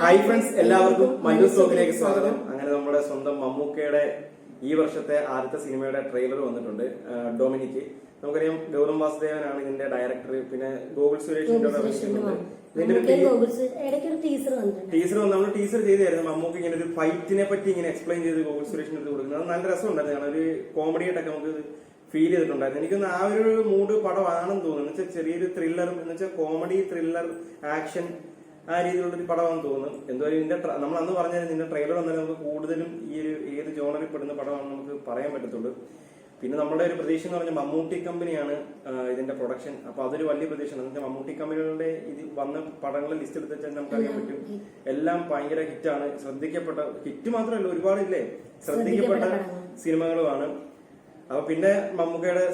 Hi friends എല്ലാവർക്കും മല്ലു ടോക്കിലേക്ക് സ്വാഗതം. അങ്ങനെ നമ്മുടെ സ്വന്തം മമ്മൂക്കയുടെ ഈ വർഷത്തെ ആദ്യത്തെ സിനിമയുടെ ട്രെയിലർ വന്നിട്ടുണ്ട് ഡൊമിനിക്ക്. നമുക്കറിയാം ഗൗതം വാസുദേവനാണ് ഇതിന്റെ ഡയറക്ടർ പിന്നെ ഗോകുൽ സുരേഷിന്റെ ടീച്ചർ നമ്മൾ ടീച്ചർ ചെയ്തായിരുന്നു മമ്മൂക്ക് ഇങ്ങനെ ഒരു ഫൈറ്റിനെ പറ്റി ഇങ്ങനെ എക്സ്പ്ലെയിൻ ചെയ്ത് ഗോകുൽ സുരേഷിന് അടുത്ത് കൊടുക്കുന്നത്. അത് നല്ല രസമുണ്ടായിരുന്നു കാരണം ഒരു കോമഡി ആയിട്ടൊക്കെ നമുക്ക് ഫീൽ ചെയ്തിട്ടുണ്ടായിരുന്നു. എനിക്കൊന്ന് ആ ഒരു മൂഡ് പടമാണെന്ന് തോന്നുന്നു. എന്ന് വെച്ചാൽ ചെറിയൊരു ത്രില്ലർ എന്ന് വെച്ചാൽ കോമഡി ത്രില്ലർ ആക്ഷൻ ആ രീതിയിലുള്ളൊരു പടമാണെന്ന് തോന്നുന്നു. എന്തായാലും ഇതിന്റെ നമ്മൾ അന്ന് പറഞ്ഞാൽ ഇതിന്റെ ട്രെയിലർ വന്നാലും നമുക്ക് കൂടുതലും ഈ ഒരു ഏത് ജോണറിൽ പെടുന്ന പടമാണെന്ന് നമുക്ക് പറയാൻ പറ്റത്തുള്ളൂ. പിന്നെ നമ്മുടെ ഒരു പ്രതീക്ഷ എന്ന് പറഞ്ഞാൽ മമ്മൂട്ടി കമ്പനിയാണ് ഇതിന്റെ പ്രൊഡക്ഷൻ അപ്പൊ അതൊരു വലിയ പ്രതീക്ഷയാണ്. മമ്മൂട്ടി കമ്പനികളുടെ ഇത് വന്ന പടങ്ങൾ ലിസ്റ്റ് എടുത്ത് വെച്ചാൽ നമുക്ക് അറിയാൻ പറ്റും. എല്ലാം ഭയങ്കര ഹിറ്റാണ് ശ്രദ്ധിക്കപ്പെട്ട ഹിറ്റ് മാത്രമല്ല ഒരുപാടില്ലേ? ശ്രദ്ധിക്കപ്പെട്ട സിനിമകളുമാണ്. അപ്പൊ പിന്നെ മമ്മൂക്കയുടെ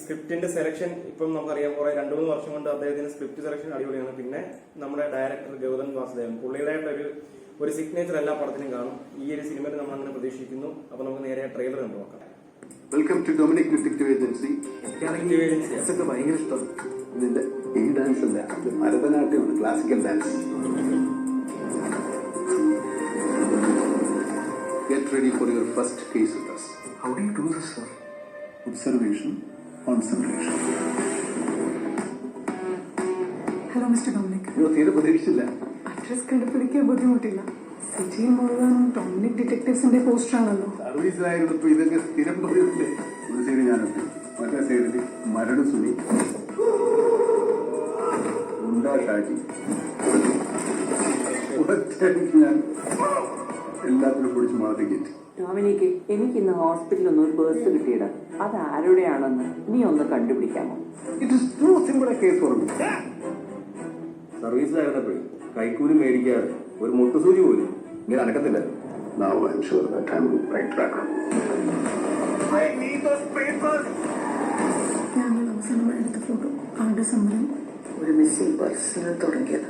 സ്ക്രിപ്റ്റിന്റെ സെലക്ഷൻ ഇപ്പം നമുക്കറിയാം കുറെ രണ്ടു മൂന്ന് വർഷം കൊണ്ട് അദ്ദേഹത്തിന്റെ സ്ക്രിപ്റ്റ് സെലക്ഷൻ അടിപൊളിയാണ്. പിന്നെ നമ്മുടെ ഡയറക്ടർ ഗൗതം വാസുദേവൻ പുള്ളിയുടെ ഒരു ഒരു സിഗ്നേച്ചർ എല്ലാ പടത്തിനും കാണും. ഈ ഒരു സിനിമയിൽ നമ്മൾ അങ്ങനെ പ്രതീക്ഷിക്കുന്നു. അപ്പൊ നമുക്ക് നേരെ ട്രെയിലർ കണ്ടു നോക്കാം. Welcome to Dominic detective agency ആ. ഭയങ്കര ഇഷ്ടം. ഇതിന്റെ ഈ ഡാൻസ് അല്ല? അത് ഭരതനാട്യമാണ് classical dance get ready for your first case with do you do this, sir? Observation, sir observation concentration hello mister Dominic തീരെ പ്രതീക്ഷിച്ചില്ല. അഡ്രസ് കണ്ടുപിടിക്കാൻ ബുദ്ധിമുട്ടില്ല. സിറ്റിയിൽ മുഴുവൻ ഡൊമിനിക് ഡിറ്റക്ടീവ്സിന്റെ പോസ്റ്റർ ആണല്ലോ. സർവീസിലായിരുന്നപ്പോ ഇതൊക്കെ സ്ഥിരം പതിവില്ലേ ഒരു സൈഡ് ഞാനുണ്ട് മറ്റേ സൈഡിൽ മരട് സുനി. ഉണ്ടാ ഷാജി. ഞാൻ എല്ലാത്തിനും പിടിച്ച് മാറ്റി കയറ്റി. ഡോമിനിക്ക് എനിക്ക് ഇന്ന് ഹോസ്പിറ്റലിൽ ഒന്ന് ഒരു പേഴ്സ് കിട്ടിയിട അത് ആരുടെയാണെന്ന് നീ ഒന്ന് കണ്ടുപിടിക്കാമോ? It is too simple a case for me സർവീസിലായിരുന്നപ്പോഴേ കൈക്കൂലി മേടിക്കാതെ ഒരു മുട്ടുസൂചി പോലും. ഇങ്ങനെ അനക്കത്തില്ല Now I'm sure that I'm on the right track. ഞങ്ങൾ അവസാനം എടുത്ത ഫോട്ടോ ആ സമരം ഒരു മിസ്സിംഗ് പേഴ്സണൽ തുടങ്ങിയത്.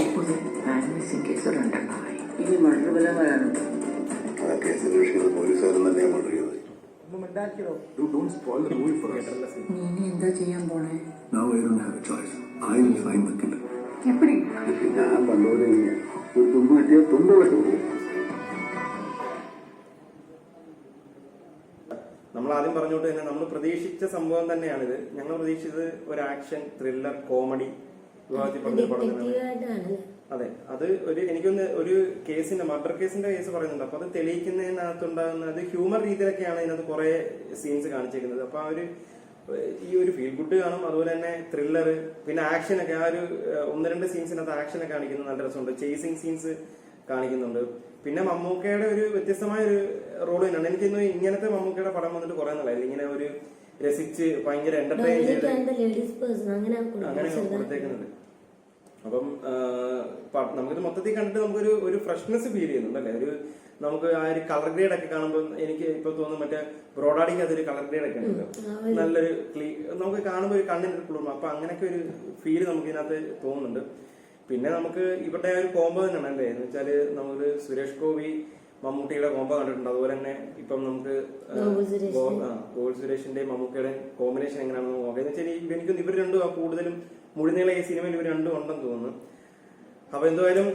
ഇപ്പോഴും ഹാൻഡ് മിസ്സിംഗ് കേസ് രണ്ടെണ്ണമായി ഇനി വരാനുണ്ട് നീ എന്താ ചെയ്യാൻ പോണേ? Now I don't have a choice. I will find the killer. എപ്പടി? ഞാൻ പണ്ടോടെ ഒരു തുമ്പ് തുമ്പ് നമ്മൾ ആദ്യം പറഞ്ഞുകൊണ്ട് തന്നെ നമ്മൾ പ്രതീക്ഷിച്ച സംഭവം തന്നെയാണിത്. ഞങ്ങൾ പ്രതീക്ഷിച്ചത് ഒരു ആക്ഷൻ ത്രില്ലർ കോമഡി വിഭാഗത്തിൽ പറഞ്ഞ പടം തന്നെയാണ് അതെ. അത് ഒരു എനിക്കൊന്ന് ഒരു കേസിന്റെ മർഡർ കേസിന്റെ കേസ് പറയുന്നുണ്ട്. അപ്പൊ അത് തെളിയിക്കുന്നതിനകത്തുണ്ടാകുന്ന അത് ഹ്യൂമർ രീതിയിലൊക്കെയാണ് ഇതിനകത്ത് കുറെ സീൻസ് കാണിച്ചിരിക്കുന്നത്. അപ്പൊ ആ ഒരു ഈ ഒരു ഫീൽ ഗുഡ് കാണും. അതുപോലെ തന്നെ ത്രില്ലർ പിന്നെ ആക്ഷൻ ഒക്കെ ആ ഒരു ഒന്ന് രണ്ട് സീൻസിനകത്ത് ആക്ഷൻ ഒക്കെ കാണിക്കുന്നത് നല്ല രസമുണ്ട്. ചേസിങ് സീൻസ് കാണിക്കുന്നുണ്ട്. പിന്നെ മമ്മൂക്കയുടെ ഒരു വ്യത്യസ്തമായ ഒരു റോൾ തന്നെയാണ്. എനിക്ക് തോന്നുന്നു ഇങ്ങനത്തെ മമ്മൂക്കയുടെ പടം വന്നിട്ട് കുറെ നല്ലതായിരുന്നു ഇങ്ങനെ ഒരു രസിച്ച് ഭയങ്കര എന്റർടൈൻ ചെയ്ത് അങ്ങനെ കൊടുത്തേക്കുന്നുണ്ട്. അപ്പം നമുക്കിത് മൊത്തത്തിൽ കണ്ടിട്ട് നമുക്കൊരു ഒരു ഫ്രഷ്നെസ് ഫീൽ ചെയ്യുന്നുണ്ട് അല്ലേ? ഒരു നമുക്ക് ആ ഒരു കളർ ഗ്രേഡ് ഒക്കെ കാണുമ്പോൾ എനിക്ക് ഇപ്പൊ തോന്നുന്നു മറ്റേ ബ്രോഡാഡിക്ക് അതൊരു കളർ ഗ്രേഡ് ഒക്കെ ഉണ്ടല്ലോ നല്ലൊരു ക്ലീ നമുക്ക് കാണുമ്പോൾ ഒരു കണ്ണിന് ഒരു കുളിർമ. അപ്പൊ അങ്ങനെയൊക്കെ ഒരു ഫീൽ നമുക്ക് ഇതിനകത്ത് തോന്നുന്നുണ്ട്. പിന്നെ നമുക്ക് ഇവരുടെ ആ ഒരു കോംബോ തന്നെയാണ് അല്ലേ? എന്ന് വെച്ചാൽ നമുക്ക് സുരേഷ് ഗോപി മമ്മൂട്ടിയുടെ കോമ്പ കണ്ടിട്ടുണ്ട്. അതുപോലെ തന്നെ ഇപ്പം നമുക്ക് ഗോൾ സുരേഷിന്റെ. മമ്മൂക്കയുടെ കോമ്പിനേഷൻ എങ്ങനെയാണെന്ന് നോക്കാം. എന്ന് വെച്ചാൽ എനിക്ക് ഇവർ രണ്ടും കൂടുതലും മുഴുനീള ഈ സിനിമയിൽ ഇവർ രണ്ടും ഉണ്ടെന്ന് തോന്നുന്നു. അപ്പൊ എന്തായാലും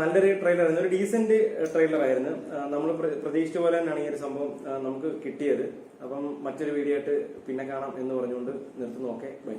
നല്ലൊരു ട്രെയിലർ ആയിരുന്നു. ഒരു ഡീസന്റ് ട്രെയിലർ ആയിരുന്നു. നമ്മൾ പ്രതീക്ഷിച്ച പോലെ തന്നെയാണ് ഈ ഒരു സംഭവം നമുക്ക് കിട്ടിയത്. അപ്പം മറ്റൊരു വീഡിയോ ആയിട്ട് പിന്നെ കാണാം എന്ന് പറഞ്ഞുകൊണ്ട് നിർത്തുന്നു. Okay bye